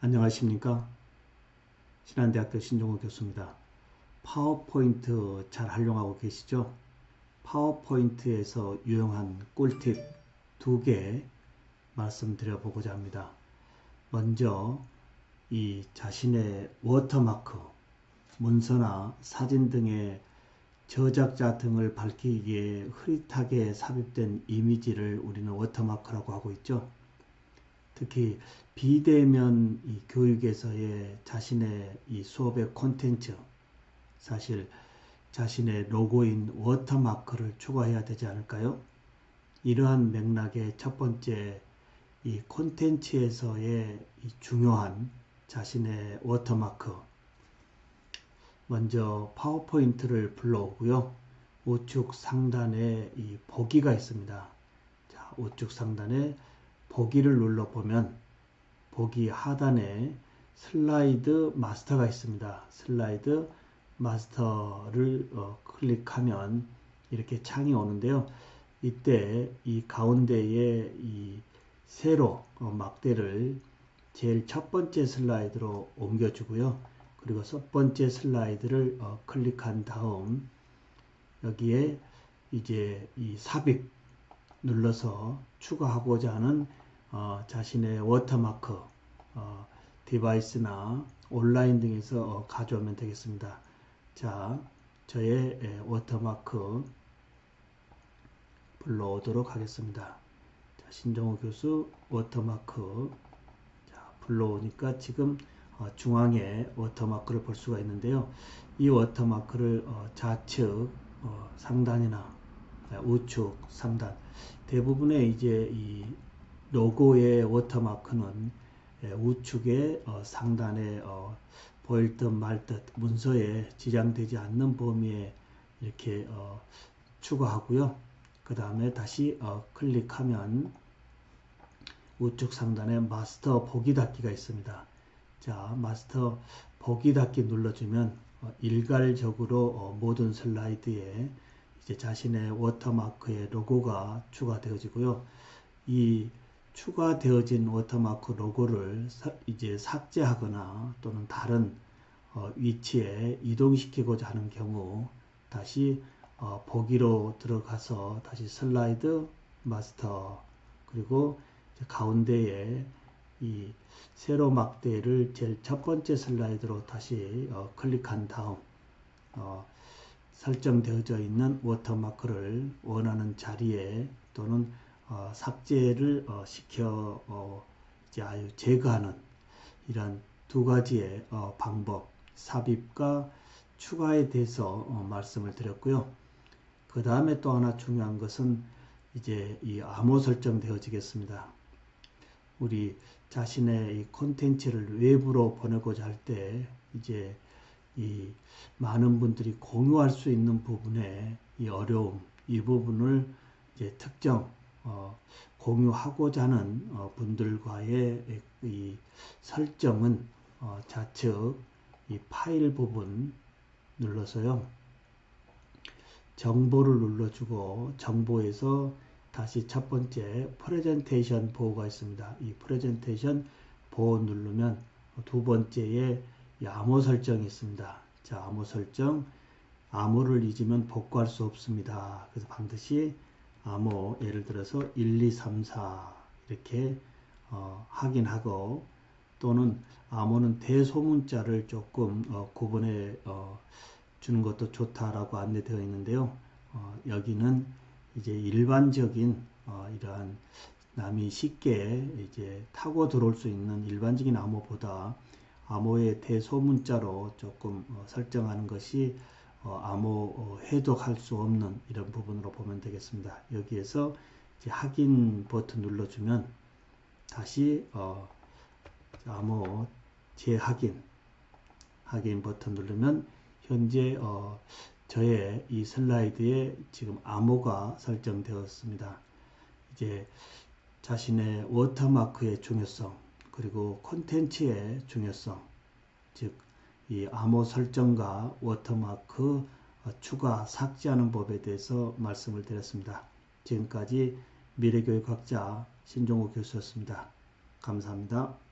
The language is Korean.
안녕하십니까? 신한대학교 신종호 교수입니다. 파워포인트 잘 활용하고 계시죠? 파워포인트에서 유용한 꿀팁 두 개 말씀드려 보고자 합니다. 먼저 이 자신의 워터마크 문서나 사진 등의 저작자 등을 밝히기에 흐릿하게 삽입된 이미지를 우리는 워터마크라고 하고 있죠. 특히 비대면 이 교육에서의 자신의 이 수업의 콘텐츠 사실 자신의 로고인 워터마크를 추가해야 되지 않을까요? 이러한 맥락의 첫 번째 이 콘텐츠에서의 이 중요한 자신의 워터마크 먼저 파워포인트를 불러오고요. 우측 상단에 이 보기가 있습니다. 자, 우측 상단에 보기를 눌러보면 보기 하단에 슬라이드 마스터가 있습니다. 슬라이드 마스터를 어, 클릭하면 이렇게 창이 오는데요. 이때 이 가운데에 이 세로 어, 막대를 제일 첫 번째 슬라이드로 옮겨주고요. 그리고 첫 번째 슬라이드를 어, 클릭한 다음 여기에 이제 이 삽입 눌러서 추가하고자 하는 어, 자신의 워터마크 어, 디바이스나 온라인 등에서 어, 가져오면 되겠습니다. 자, 저의 에, 워터마크 불러오도록 하겠습니다. 자, 신정호 교수 워터마크 자, 불러오니까 지금 어, 중앙에 워터마크를 볼 수가 있는데요. 이 워터마크를 어, 좌측 어, 상단이나 우측 상단 대부분의 이제 이 로고의 워터마크는 예, 우측의 어, 상단에 어, 보일 듯 말 듯 문서에 지장되지 않는 범위에 이렇게 어, 추가하고요. 그 다음에 다시 어, 클릭하면 우측 상단에 마스터 보기 닫기가 있습니다. 자, 마스터 보기 닫기 눌러주면 어, 일괄적으로 어, 모든 슬라이드에 이제 자신의 워터마크의 로고가 추가되어지고요. 이 추가되어진 워터마크 로고를 사, 이제 삭제하거나 또는 다른 어, 위치에 이동시키고자 하는 경우 다시 어, 보기로 들어가서 다시 슬라이드 마스터 그리고 가운데에 이 세로 막대를 제일 첫 번째 슬라이드로 다시 어, 클릭한 다음 어, 설정되어져 있는 워터마크를 원하는 자리에 또는 어, 삭제를 어, 시켜 어, 아유 제거하는 이런 두 가지의 어, 방법 삽입과 추가에 대해서 어, 말씀을 드렸고요. 그 다음에 또 하나 중요한 것은 이제 이 암호 설정되어지겠습니다. 우리 자신의 이 콘텐츠를 외부로 보내고자 할 때 이제 이 많은 분들이 공유할 수 있는 부분에 이 어려움 이 부분을 이제 특정 어, 공유하고자 하는 어, 분들과의 이 설정은 어, 좌측 이 파일 부분 눌러서요. 정보를 눌러주고 정보에서 다시 첫 번째 프레젠테이션 보호가 있습니다. 이 프레젠테이션 보호 누르면 두 번째에 암호 설정이 있습니다. 자, 암호 설정 암호를 잊으면 복구할 수 없습니다. 그래서 반드시 암호 예를 들어서 1, 2, 3, 4 이렇게 어, 확인하고 또는 암호는 대소문자를 조금 어, 구분해 어, 주는 것도 좋다라고 안내되어 있는데요. 어, 여기는 이제 일반적인 어, 이러한 남이 쉽게 이제 타고 들어올 수 있는 일반적인 암호보다 암호의 대소문자로 조금 어, 설정하는 것이 어, 암호 어, 해독할 수 없는 이런 부분으로 보면 되겠습니다. 여기에서 확인 버튼 눌러주면 다시 어, 암호 재확인 확인 버튼 누르면 현재 어, 저의 이 슬라이드에 지금 암호가 설정되었습니다. 이제 자신의 워터마크의 중요성 그리고 콘텐츠의 중요성 즉 이 암호 설정과 워터마크 어, 추가 삭제하는 법에 대해서 말씀을 드렸습니다. 지금까지 미래교육학자 신종호 교수였습니다. 감사합니다.